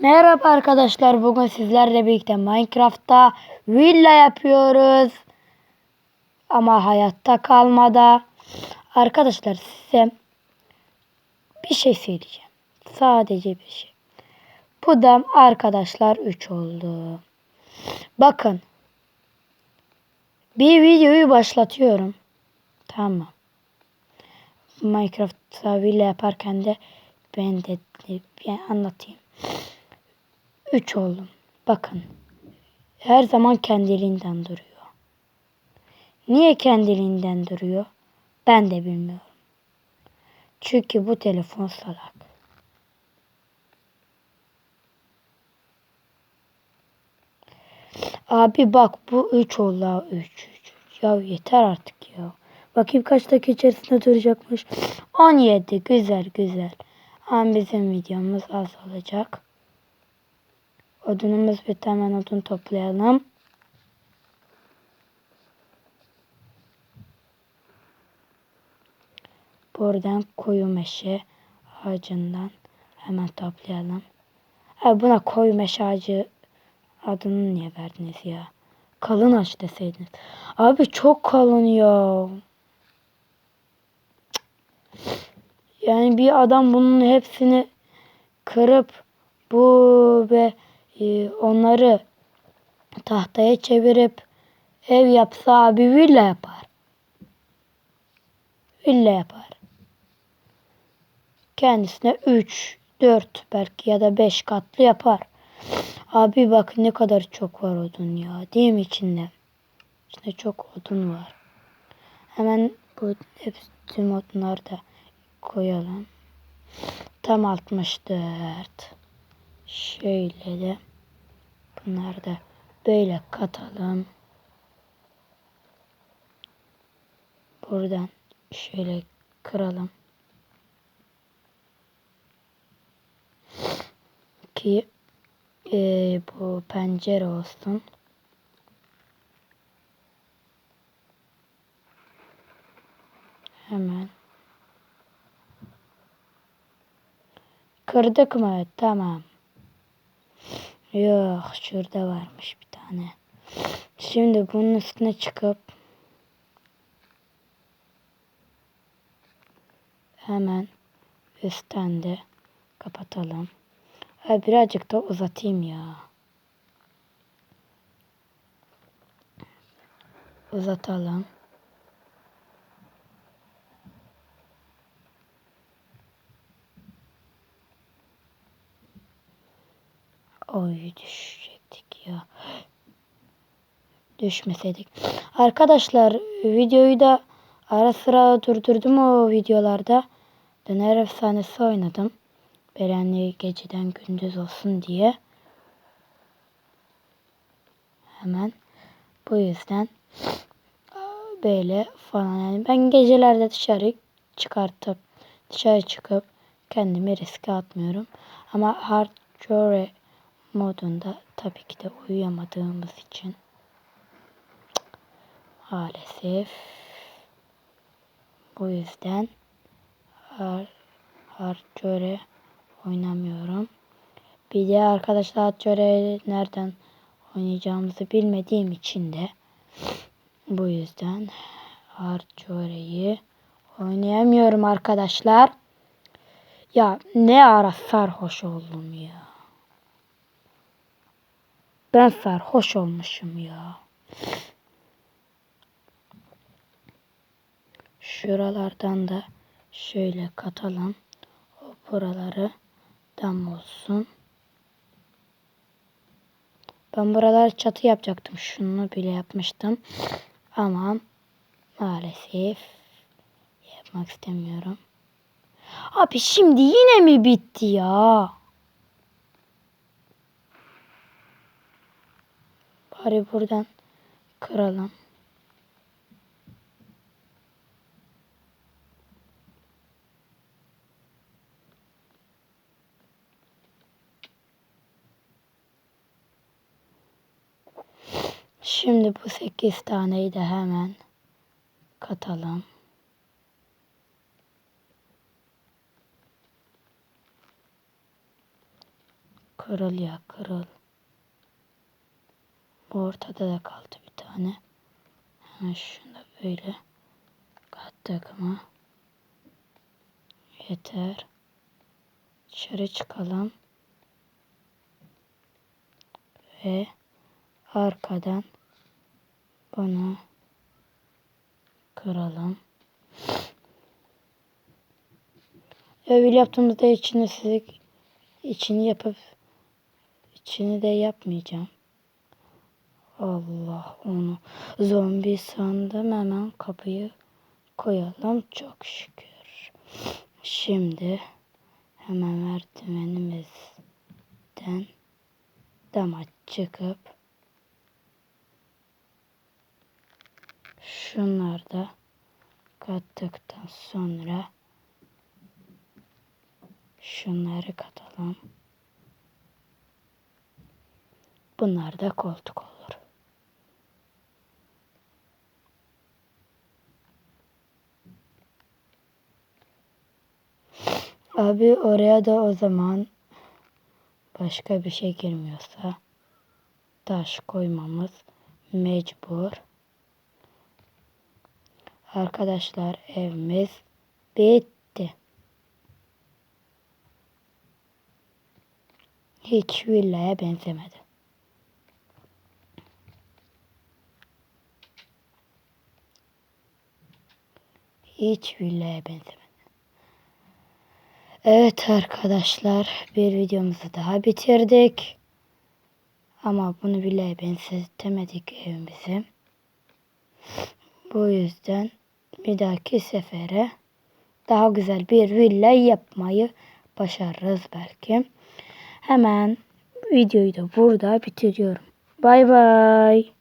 Merhaba arkadaşlar. Bugün sizlerle birlikte Minecraft'ta villa yapıyoruz. Ama hayatta kalmada. Arkadaşlar size bir şey söyleyeceğim. Sadece bir şey. Bu da arkadaşlar 3 oldu. Bakın. Bir videoyu başlatıyorum. Tamam. Minecraft'ta villa yaparken de ben de bir anlatayım. 3 oldum. Bakın. Her zaman kendiliğinden duruyor. Niye kendiliğinden duruyor? Ben de bilmiyorum. Çünkü bu telefon salak. Abi bak bu 3 oldu. 3 3. Ya yeter artık ya. Bakayım kaç dakika içerisinde duracakmış. 17. Güzel güzel. Ama bizim videomuz az olacak. Odunumuz bitti hemen odun toplayalım. Buradan koyu meşe ağacından hemen toplayalım. Ha, buna koyu meşe ağacı adını niye verdiniz ya? Kalın ağaç deseydiniz. Abi çok kalın ya. Yani bir adam bunun hepsini kırıp bu ve e, onları tahtaya çevirip ev yapsa abi villa yapar. Villa yapar. Kendisine 3, 4 belki ya da 5 katlı yapar. Abi bak ne kadar çok var odun ya. Değil mi içinde? İçinde çok odun var. Hemen bu hepsi tüm odunları da koyalım. Tam 64. Şöyle de bunları da böyle katalım. Buradan şöyle kıralım. Ki e, bu pencere olsun. Hemen. Kırdık mı? Tamam. Yok şurada varmış bir tane. Şimdi bunun üstüne çıkıp hemen üstten de kapatalım. Birazcık da uzatayım ya. Uzatalım. Oy düşecektik ya. Düşmeseydik. Arkadaşlar videoyu da ara sıra durdurdum o videolarda. Döner efsanesi oynadım. Berenli geceden gündüz olsun diye. Hemen bu yüzden böyle falan yani ben gecelerde dışarı çıkartıp dışarı çıkıp kendimi riske atmıyorum. Ama hardcore modunda tabii ki de uyuyamadığımız için maalesef bu yüzden hardcore oynamıyorum. Bir de arkadaşlar hardcore nereden oynayacağımızı bilmediğim için de bu yüzden hardcore'yi oynayamıyorum arkadaşlar. Ya ne ara sarhoş oldum ya. Ben sarhoş olmuşum ya. Şuralardan da şöyle katalım. O buraları dam olsun. Ben buraları çatı yapacaktım. Şunu bile yapmıştım. Ama maalesef yapmak istemiyorum. Abi şimdi yine mi bitti ya? Bari buradan kıralım. Şimdi bu 8 taneyi de hemen katalım. Kırıl ya kırıl. Ortada da kaldı bir tane. Hemen şunu da böyle kattık mı? Yeter. Dışarı çıkalım. Ve arkadan bunu kıralım. Öyle yaptığımızda içini size içini yapıp içini de yapmayacağım. Allah onu zombi sandım hemen kapıyı koyalım çok şükür. Şimdi hemen merdivenimizden dama çıkıp şunları da kattıktan sonra şunları katalım. Bunlar da koltuk olur. Abi oraya da o zaman başka bir şey girmiyorsa taş koymamız mecbur. Arkadaşlar evimiz bitti. Hiç villaya benzemedi. Hiç villaya benzemedi. Evet arkadaşlar bir videomuzu daha bitirdik. Ama bunu bile benzetemedik evimizi. Bu yüzden bir dahaki sefere daha güzel bir villa yapmayı başarırız belki. Hemen videoyu da burada bitiriyorum. Bay bay.